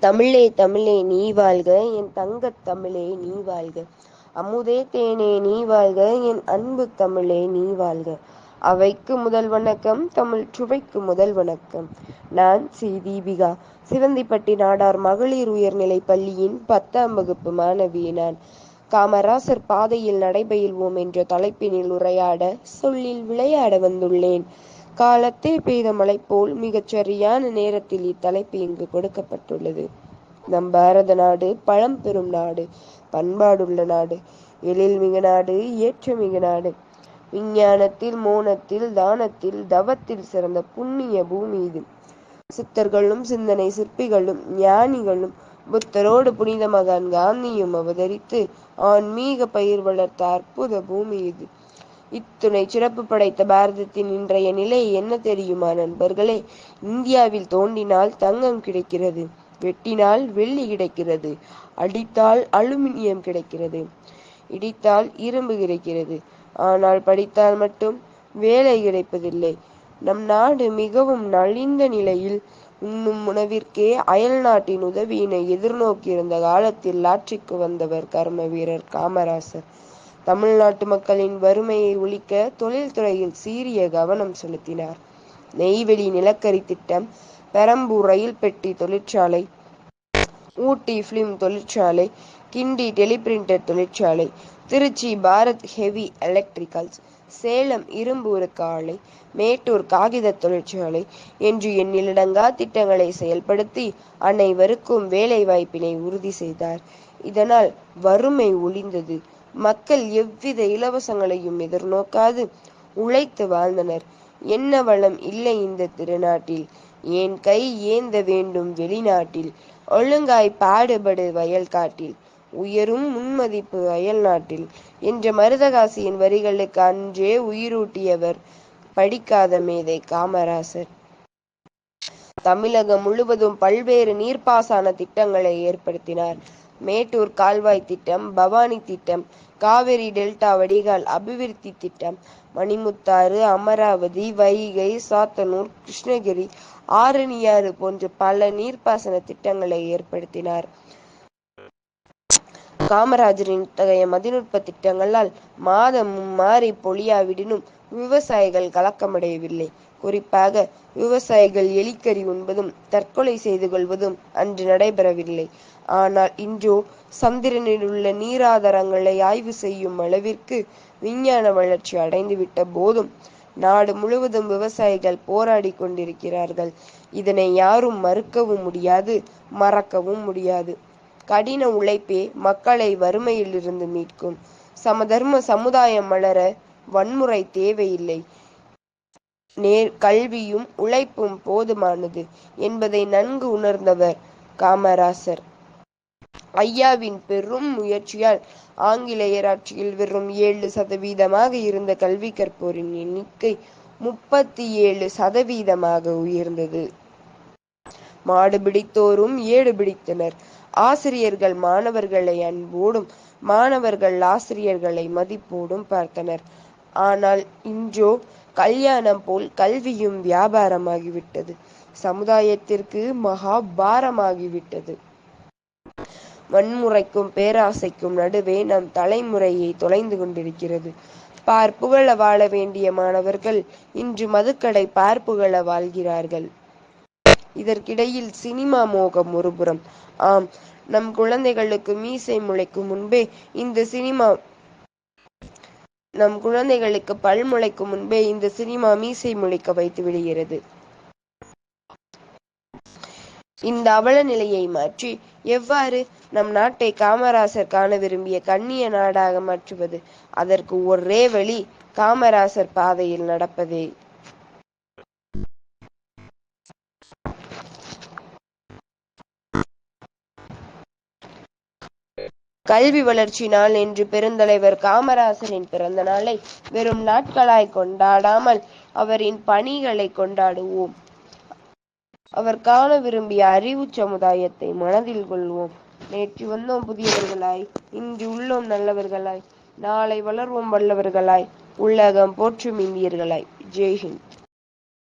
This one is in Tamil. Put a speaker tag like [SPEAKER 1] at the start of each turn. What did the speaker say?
[SPEAKER 1] தமிழே தமிழே நீ வாழ்க. என் தங்க தமிழே நீ வாழ்க. அமுதே தேனே நீ வாழ்க. என் அன்பு தமிழே நீ வாழ்க. அவைக்கு முதல் வணக்கம் தமிழ் சுவைக்கு முதல் வணக்கம். நான் சி. தீபிகா. சிவந்திப்பட்டி நாடார் மகளிர் உயர்நிலை பள்ளியின் பத்தாம் வகுப்பு மாணவி நான். காமராசர் பாதையில் நடைபெயில்வோம் என்ற தலைப்பினில் உரையாட சொல்லில் விளையாட வந்துள்ளேன். காலத்தே பெய்த மழை போல் மிகச் சரியான நேரத்தில் இத்தலைப்பு இங்கு கொடுக்கப்பட்டுள்ளது. நம் பாரத நாடு பழம்பெரும் நாடு பண்பாடுள்ள நாடு எழில்மிகு நாடு ஏற்றமிகு நாடு. விஞ்ஞானத்தில் மோனத்தில் தானத்தில் தவத்தில் சிறந்த புண்ணிய பூமி இது. சித்தர்களும் சிந்தனை சிற்பிகளும் ஞானிகளும் புத்தரோடு புனித மகான் காந்தியும் அவதரித்து ஆன்மீக பயிர் வளர்த்த அற்புத பூமி இது. இத்துணை சிறப்பு படைத்த பாரதத்தின் இன்றைய நிலை என்ன தெரியுமா நண்பர்களே? இந்தியாவில் தோண்டினால் தங்கம் கிடைக்கிறது வெட்டினால் வெள்ளி கிடைக்கிறது அடித்தால் அலுமினியம் கிடைக்கிறது இடித்தால் இரும்பு கிடைக்கிறது. ஆனால் படித்தால் மட்டும் வேலை கிடைப்பதில்லை. நம் நாடு மிகவும் நலிந்த நிலையில் உண்ணும் உணவிற்கே அயல் நாட்டின் உதவியினை எதிர்நோக்கியிருந்த காலத்தில் ஆட்சிக்கு வந்தவர் கர்ம வீரர் காமராசர். தமிழ்நாட்டு மக்களின் வறுமையை ஒழிக்க தொழில்துறையில் சீரிய கவனம் செலுத்தினார். நெய்வேலி நிலக்கரி திட்டம் பெரம்பூர் ரயில் பெட்டி தொழிற்சாலை ஊட்டி பிலிம் தொழிற்சாலை கிண்டி டெலிபிரிண்டர் தொழிற்சாலை திருச்சி பாரத் ஹெவி எலக்ட்ரிக்கல்ஸ் சேலம் இரும்பு உருக்கு ஆலை மேட்டூர் காகித தொழிற்சாலை என்று எண்ணிலடங்கா திட்டங்களை செயல்படுத்தி அனைவருக்கும் வேலை வாய்ப்பினை உறுதி செய்தார். இதனால் வறுமை ஒளிந்தது மக்கள் எவ்வித இலவசங்களையும் எதிர்நோக்காது உழைத்து வாழ்ந்தனர். என்ன வளம் இல்லை இந்த திருநாட்டில். ஏன் கை ஏந்த வேண்டும் வெளிநாட்டில். ஒழுங்காய் பாடுபடு வயல் காட்டில். உயரும் முன்மதிப்பு அயல் நாட்டில். என்ற மருதகாசியின் வரிகளுக்கு அன்றே உயிரூட்டியவர் படிக்காத மேதை காமராசர். தமிழகம் முழுவதும் பல்வேறு நீர்ப்பாசன திட்டங்களை ஏற்படுத்தினார். மேட்டூர் கால்வாய் திட்டம் பவானி திட்டம் காவிரி டெல்டா வடிகால் அபிவிருத்தி திட்டம் மணிமுத்தாறு அமராவதி வைகை சாத்தனூர் கிருஷ்ணகிரி ஆரணியாறு போன்ற பல நீர்ப்பாசன திட்டங்களை ஏற்படுத்தினார். காமராஜரின் இத்தகைய மதிநுட்ப திட்டங்களால் மாதம் மாறி பொழியாவிடினும் விவசாயிகள் கலக்கமடையவில்லை. குறிப்பாக விவசாயிகள் எலிக்கறி உண்பதும் தற்கொலை செய்து கொள்வதும் அன்று நடைபெறவில்லை. ஆனால் இன்றோ சந்திரனில் உள்ள நீராதாரங்களை ஆய்வு செய்யும் அளவிற்கு விஞ்ஞான வளர்ச்சி அடைந்துவிட்ட போதும் நாடு முழுவதும் விவசாயிகள் போராடி கொண்டிருக்கிறார்கள். இதனை யாரும் மறுக்கவும் முடியாது மறக்கவும் முடியாது. கடின உழைப்பே மக்களை வறுமையிலிருந்து மீட்கும். சமதர்ம சமுதாயம் மலர வன்முறை தேவையில்லை. நேர் கல்வியும் உழைப்பும் போதுமானது என்பதை நன்கு உணர்ந்தவர் காமராசர். ஐயாவின் பெரும் முயற்சியால் ஆங்கிலேயர் ஆட்சியில் வெறும் ஏழு சதவீதமாக இருந்த கல்வி கற்போரின் எண்ணிக்கை முப்பத்தி ஏழு சதவீதமாக உயர்ந்தது. மாடு பிடித்தோரும் ஏடு பிடித்தனர். ஆசிரியர்கள் மாணவர்களை அன்போடும் மாணவர்கள் ஆசிரியர்களை மதிப்போடும் பார்த்தனர். ஆனால் இன்றோ கல்யாணம் போல் கல்வியும் வியாபாரமாகிவிட்டது. சமுதாயத்திற்கு மகா பாரமாகிவிட்டது. வன்முறைக்கும் பேராசைக்கும் நடுவே நம் தலைமுறையை தொலைந்து கொண்டிருக்கிறது. பார்ப்புகள வாழ வேண்டிய மாணவர்கள் இன்று மதுக்கடை பார்ப்புகள வாழ்கிறார்கள். இதற்கிடையில் சினிமா மோகம் ஒருபுறம். ஆம் நம் குழந்தைகளுக்கு மீசை முளைக்கும் முன்பே இந்த சினிமா நம் குழந்தைகளுக்கு பல் முளைக்கும் முன்பே இந்த சினிமா மீசை முளைக்க வைத்து விடுகிறது. இந்த அவல நிலையை மாற்றி எவ்வாறு நம் நாட்டை காமராசர் காண விரும்பிய கண்ணிய நாடாக மாற்றுவது? அதற்கு ஒரே வழி காமராசர் பாதையில் நடப்பதே. கல்வி வளர்ச்சி நாள் என்று பெருந்தலைவர் காமராசரின் பிறந்த நாளை வெறும் நாட்களாய் கொண்டாடாமல் அவரின் பணிகளை கொண்டாடுவோம். அவர் காண விரும்பிய அறிவு சமுதாயத்தை மனதில் கொள்வோம். நேற்று வந்தோம் புதியவர்களாய் இன்று உள்ளோம் நல்லவர்களாய் நாளை வளர்வோம் வல்லவர்களாய் உலகம் போற்றும் இந்தியர்களாய். ஜெய்ஹிந்த்.